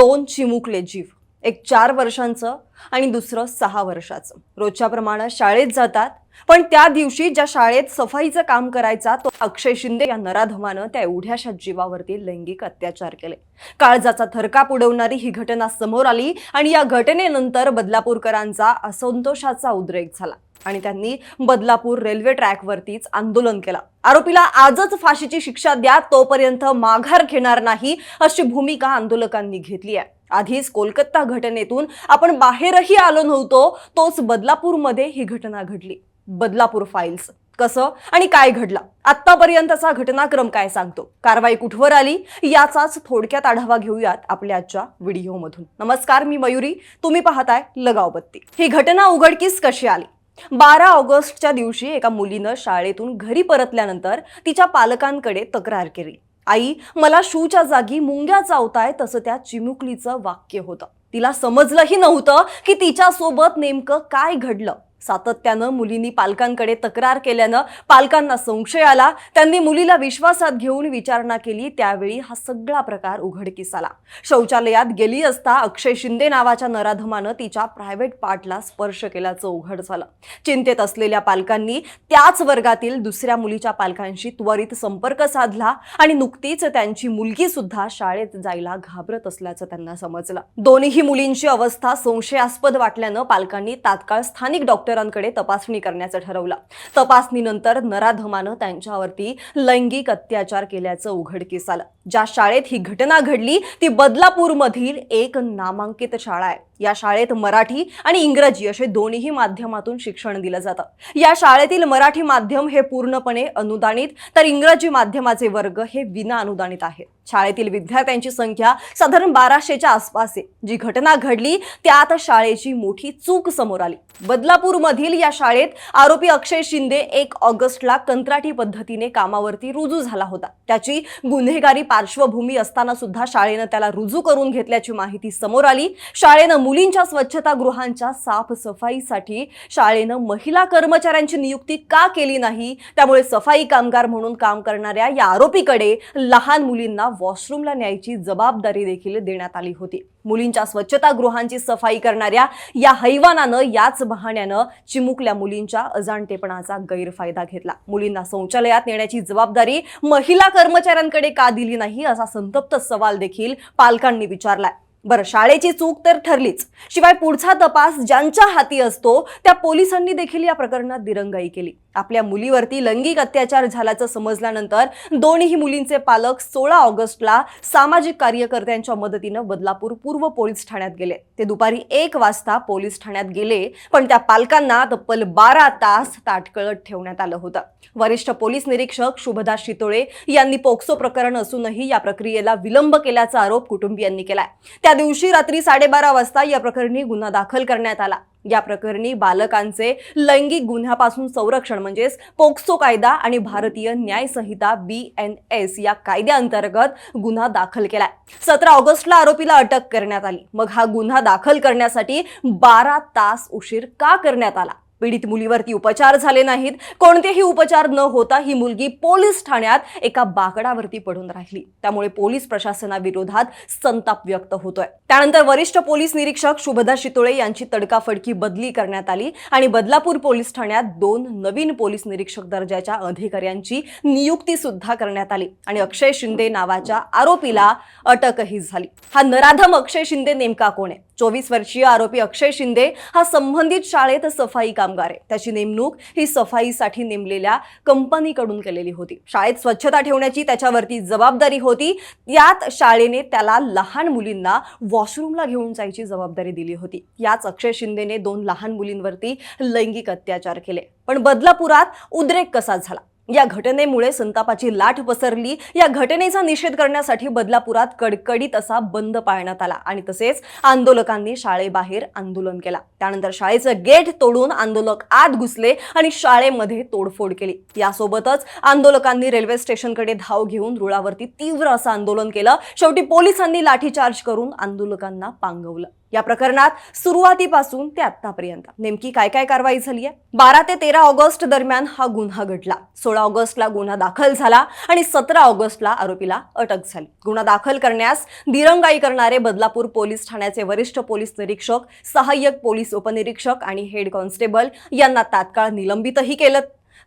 दोन चिमुकले जीव एक चार वर्षांचं आणि दुसरं सहा वर्षाचं. रोजच्या प्रमाणे शाळेत जातात पण त्या दिवशी ज्या शाळेत सफाईचं काम करायचा तो अक्षय शिंदे या नराधमानं त्या एवढ्याशा जीवावरती लैंगिक अत्याचार केले. काळजाचा थरकाप उडवणारी ही घटना समोर आली आणि या घटनेनंतर बदलापूरकरांचा असंतोषाचा उद्रेक झाला. आणि त्यांनी बदलापूर रेल्वे ट्रॅकवरतीच आंदोलन केलं. आरोपीला आजच फाशीची शिक्षा द्या तोपर्यंत माघार घेणार नाही अशी भूमिका आंदोलकांनी घेतली आहे. आधीच कोलकाता घटनेतून आपण बाहेरही आलो नव्हतो तोच बदलापूरमध्ये ही घटना घडली. बदलापूर फाईल्स कसं आणि काय घडलं? आतापर्यंतचा घटनाक्रम काय सांगतो? कारवाई कुठवर आली? याचाच थोडक्यात आढावा घेऊयात आपल्या आजच्या व्हिडिओमधून. नमस्कार मी मयुरी. तुम्ही पाहताय लगाव बत्ती ही घटना उघडकीस कशी आली? बारा ऑगस्टच्या दिवशी एका मुलीनं शाळेतून घरी परतल्यानंतर तिच्या पालकांकडे तक्रार केली. आई मला शूच्या जागी मुंग्या चावताय तसं त्या चिमुकलीचं वाक्य होतं. तिला समजलंही नव्हतं की तिच्यासोबत नेमकं काय घडलं. सातत्यानं मुलींनी पालकांकडे तक्रार केल्यानं पालकांना संशय आला. त्यांनी मुलीला विश्वासात घेऊन विचारणा केली. त्यावेळी हा सगळा प्रकार उघडकीस आला. शौचालयात गेली असता अक्षय शिंदे नावाच्या नराधमानं तिच्या प्रायव्हेट पार्टला स्पर्श केल्याचं उघड झालं. चिंतेत असलेल्या पालकांनी त्याच वर्गातील दुसऱ्या मुलीच्या पालकांशी त्वरित संपर्क साधला आणि नुकतीच त्यांची मुलगी सुद्धा शाळेत जायला घाबरत असल्याचं त्यांना समजलं. दोन्ही मुलींची अवस्था संशयास्पद वाटल्यानं पालकांनी तात्काळ स्थानिक डॉक्टर डॉक्टरांकडे तपासणी करण्याचं ठरवलं. तपासणीनंतर नराधमानं त्यांच्यावरती लैंगिक अत्याचार केल्याचं उघडकीस आलं. ज्या शाळेत ही घटना घडली ती बदलापूरमधील एक नामांकित शाळा आहे. या शाळेत मराठी आणि इंग्रजी असे दोन्ही माध्यमातून शिक्षण दिलं जातं. या शाळेतील मराठी माध्यम हे पूर्णपणे अनुदानित तर इंग्रजी माध्यमाचे वर्ग हे विना अनुदानित आहेत. शाळेतील विद्यार्थ्यांची संख्या साधारण बाराशेच्या आसपास आहे जी घटना घडली त्यात शाळेची मोठी चूक समोर आली. बदलापूरमधील या शाळेत आरोपी अक्षय शिंदे एक ऑगस्टला कंत्राटी पद्धतीने कामावरती रुजू झाला होता. त्याची गुन्हेगारी पार्श्वभूमी असताना सुद्धा शाळेनं त्याला रुजू करून घेतल्याची माहिती समोर आली. शाळेनं मुलींच्या स्वच्छतागृहांच्या साफसफाईसाठी शाळेनं महिला कर्मचाऱ्यांची नियुक्ती का केली नाही? त्यामुळे सफाई कामगार म्हणून काम करणाऱ्या या आरोपीकडे लहान मुलींना वॉशरूमला न्यायची जबाबदारी देखील देण्यात आली होती. मुलींच्या स्वच्छतागृहांची सफाई करणाऱ्या या हैवानानं याच बहाण्यानं चिमुकल्या मुलींच्या अजाणतेपणाचा गैरफायदा घेतला. मुलींना शौचालयात नेण्याची जबाबदारी महिला कर्मचाऱ्यांकडे का दिली नाही असा संतप्त सवाल देखील पालकांनी विचारलाय. बरं शाळेची चूक तर ठरलीच. शिवाय पुढचा तपास ज्यांच्या हाती असतो त्या पोलिसांनी देखील या प्रकरणात दिरंगाई केली. आपल्या मुलीवरती लैंगिक अत्याचार झाल्याचं समजल्यानंतर दोन्ही मुलींचे पालक सोळा ऑगस्टला सामाजिक कार्यकर्त्यांच्या मदतीनं बदलापूर पूर्व पोलीस ठाण्यात गेले. ते दुपारी एक वाजता पोलीस ठाण्यात गेले पण त्या पालकांना तब्बल बारा तास ताटकळत ठेवण्यात आलं होतं. वरिष्ठ पोलीस निरीक्षक शुभदा शितोळे यांनी पोक्सो प्रकरण असूनही या प्रक्रियेला विलंब केल्याचा आरोप कुटुंबियांनी केलाय. त्या दिवशी रात्री साडेबारा वाजता या प्रकरणी गुन्हा दाखल करण्यात आला. या प्रकरणी बालकांचे लैंगिक गुन्ह्यापासून संरक्षण म्हणजेच पोक्सो कायदा आणि भारतीय न्याय संहिता बी एन एस या कायद्याअंतर्गत गुन्हा दाखल केलाय. सतरा ऑगस्टला आरोपीला अटक करण्यात आली. मग हा गुन्हा दाखल करण्यासाठी बारा तास उशीर का करण्यात आला? पीडित मुलीवरती उपचार झाले नाहीत. कोणतेही उपचार न होता ही मुलगी पोलीस ठाण्यात एका बाकडावरती पडून राहिली. त्यामुळे पोलीस प्रशासनाविरोधात संताप व्यक्त होतोय. त्यानंतर वरिष्ठ पोलीस निरीक्षक शुभदा शितोळे यांची तडकाफडकी बदली करण्यात आली आणि बदलापूर पोलीस ठाण्यात दोन नवीन पोलीस निरीक्षक दर्जाच्या अधिकाऱ्यांची नियुक्ती सुद्धा करण्यात आली आणि अक्षय शिंदे नावाच्या आरोपीला अटकही झाली. हा नराधम अक्षय शिंदे नेमका कोण आहे? चोवीस वर्षीय आरोपी अक्षय शिंदे हा संबंधित शाळेत सफाई काम कामगार आहे. त्याची नेमणूक ही सफाईसाठी नेमलेल्या कंपनीकडून केलेली होती. शाळेत स्वच्छता ठेवण्याची त्याच्यावरती जबाबदारी होती. यात शाळेने त्याला लहान मुलींना वॉशरूमला घेऊन जायची जबाबदारी दिली होती. याच अक्षय शिंदेने दोन लहान मुलींवरती लैंगिक अत्याचार केले. पण बदलापुरात उद्रेक कसा झाला? या घटनेमुळे संतापाची लाट पसरली. या घटनेचा निषेध करण्यासाठी बदलापुरात कडकडीत असा बंद पाळण्यात आला आणि तसेच आंदोलकांनी शाळेबाहेर आंदोलन केला. त्यानंतर शाळेचं गेट तोडून आंदोलक आत घुसले आणि शाळेमध्ये तोडफोड केली. यासोबतच आंदोलकांनी रेल्वे स्टेशनकडे धाव घेऊन रुळावरती तीव्र असं आंदोलन केलं. शेवटी पोलिसांनी लाठीचार्ज करून आंदोलकांना पांगवलं. या प्रकरणात सुरुवातीपासून ते आतापर्यंत नेमकी काय काय कारवाई झाली आहे? बारा ते तेरा ऑगस्ट दरम्यान हा गुन्हा घडला. सोळा ऑगस्टला गुन्हा दाखल झाला आणि सतरा ऑगस्टला आरोपीला अटक झाली. गुन्हा दाखल करण्यास दिरंगाई करणारे बदलापूर पोलीस ठाण्याचे वरिष्ठ पोलीस निरीक्षक सहाय्यक पोलीस उपनिरीक्षक आणि हेड कॉन्स्टेबल यांना तात्काळ निलंबितही केलं.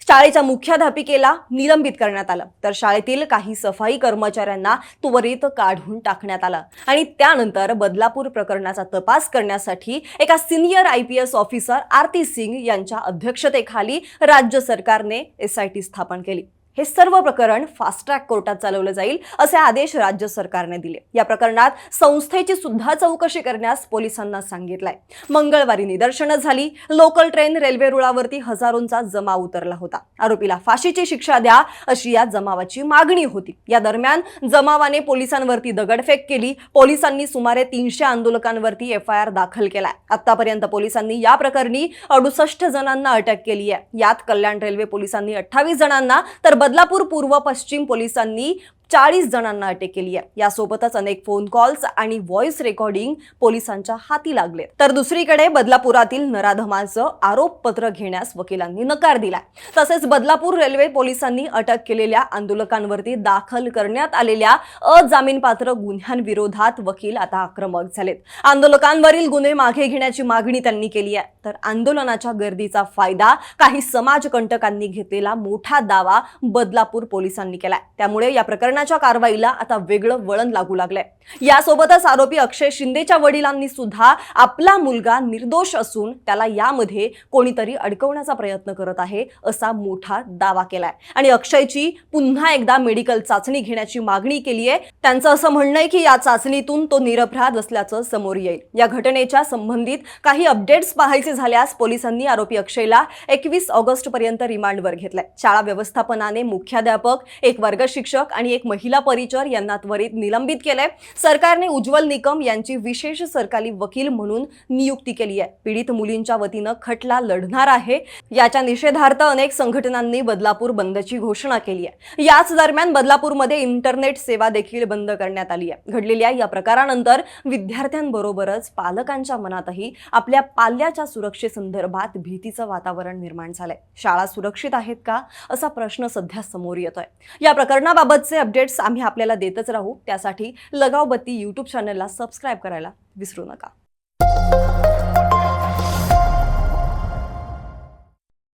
शाळेच्या मुख्याध्यापिकेला निलंबित करण्यात आलं. तर शाळेतील काही सफाई कर्मचाऱ्यांना त्वरित काढून टाकण्यात आलं. आणि त्यानंतर बदलापूर प्रकरणाचा तपास करण्यासाठी एका senior I P S officer Aarti Singh यांच्या अध्यक्षतेखाली राज्य सरकारने एस आय टी स्थापन केली. हे सर्व प्रकरण फास्ट ट्रॅक कोर्टात चालवलं जाईल असे आदेश राज्य सरकारने दिले. या प्रकरणात संस्थेची सुद्धा चौकशी करण्यास पोलिसांना सांगितलंय. मंगळवारी निदर्शनं झाली. लोकल ट्रेन रेल्वे रुळावरती हजारोंचा जमाव उतरला होता. आरोपीला फाशीची शिक्षा द्या अशी या जमावाची मागणी होती. या दरम्यान जमावाने पोलिसांवरती दगडफेक केली. पोलिसांनी सुमारे तीनशे आंदोलकांवरती एफ आय आर दाखल केलाय. आतापर्यंत पोलिसांनी या प्रकरणी अडुसष्ट जणांना अटक केली आहे यात कल्याण रेल्वे पोलिसांनी अठ्ठावीस जणांना तर बदलापूर पूर्व पश्चिम पोलिसांनी चाळीस जणांना अटक केली आहे यासोबतच अनेक फोन कॉल्स आणि व्हॉइस रेकॉर्डिंग पोलिसांच्या हाती लागले तर दुसरीकडे बदलापुरातील नराधमाचं आरोपपत्र घेण्यास वकिलांनी नकार दिलाय. तसेच बदलापूर रेल्वे पोलिसांनी अटक केलेल्या आंदोलकांवरती दाखल करण्यात आलेल्या अजामीनपात्र गुन्ह्यांविरोधात वकील आता आक्रमक झालेत. आंदोलकांवरील गुन्हे मागे घेण्याची मागणी त्यांनी केली आहे. तर आंदोलनाच्या गर्दीचा फायदा काही समाजकंटकांनी घेतलेला मोठा दावा बदलापूर पोलिसांनी केलाय. त्यामुळे या प्रकरणात प्रकरणाच्या कारवाईला आता वेगळं वळण लागू लागलंय. यासोबतच आरोपी अक्षय शिंदेच्या वडिलांनी सुद्धा आपला मुलगा निर्दोष असून त्याला यामध्ये कोणीतरी अडकवण्याचा प्रयत्न करत आहे असा मोठा दावा केलाय. आणि अक्षयची पुन्हा एकदा मेडिकल चाचणी घेण्याची मागणी केली आहे. त्यांचं असं म्हणणं आहे की या चाचणीतून तो निरपराध असल्याचं समोर येईल. या घटनेच्या संबंधित काही अपडेट्स पाहायचे झाल्यास पोलिसांनी आरोपी अक्षयला एकवीस ऑगस्ट पर्यंत रिमांडवर घेतलाय. शाळा व्यवस्थापनाने मुख्याध्यापक एक वर्ग शिक्षक आणि एक महिला परिचर यांना त्वरित निलंबित केलंय. सरकारने उज्ज्वल निकम यांची विशेष सरकारी वकील म्हणून नियुक्ती केली आहे. पीडित मुलींच्या वतीनं खटला लढणार आहे. याच्या निषेधार्थ अनेक संघटनांनी बदलापूर बंदची घोषणा केली आहे. याच दरम्यान बदलापूरमध्ये इंटरनेट सेवा देखील बंद करण्यात आली आहे. घडलेल्या या प्रकारानंतर विद्यार्थ्यांबरोबरच पालकांच्या मनातही आपल्या पाल्याच्या सुरक्षेसंदर्भात भीतीचं वातावरण निर्माण झालंय. शाळा सुरक्षित आहेत का? असा प्रश्न सध्या समोर येतोय. या प्रकरणाबाबतचे अपडेट्स आम्ही आपल्याला देतच राहू. त्यासाठी लगावबत्ती यूट्यूब चॅनलला सबस्क्राईब करायला विसरू नका.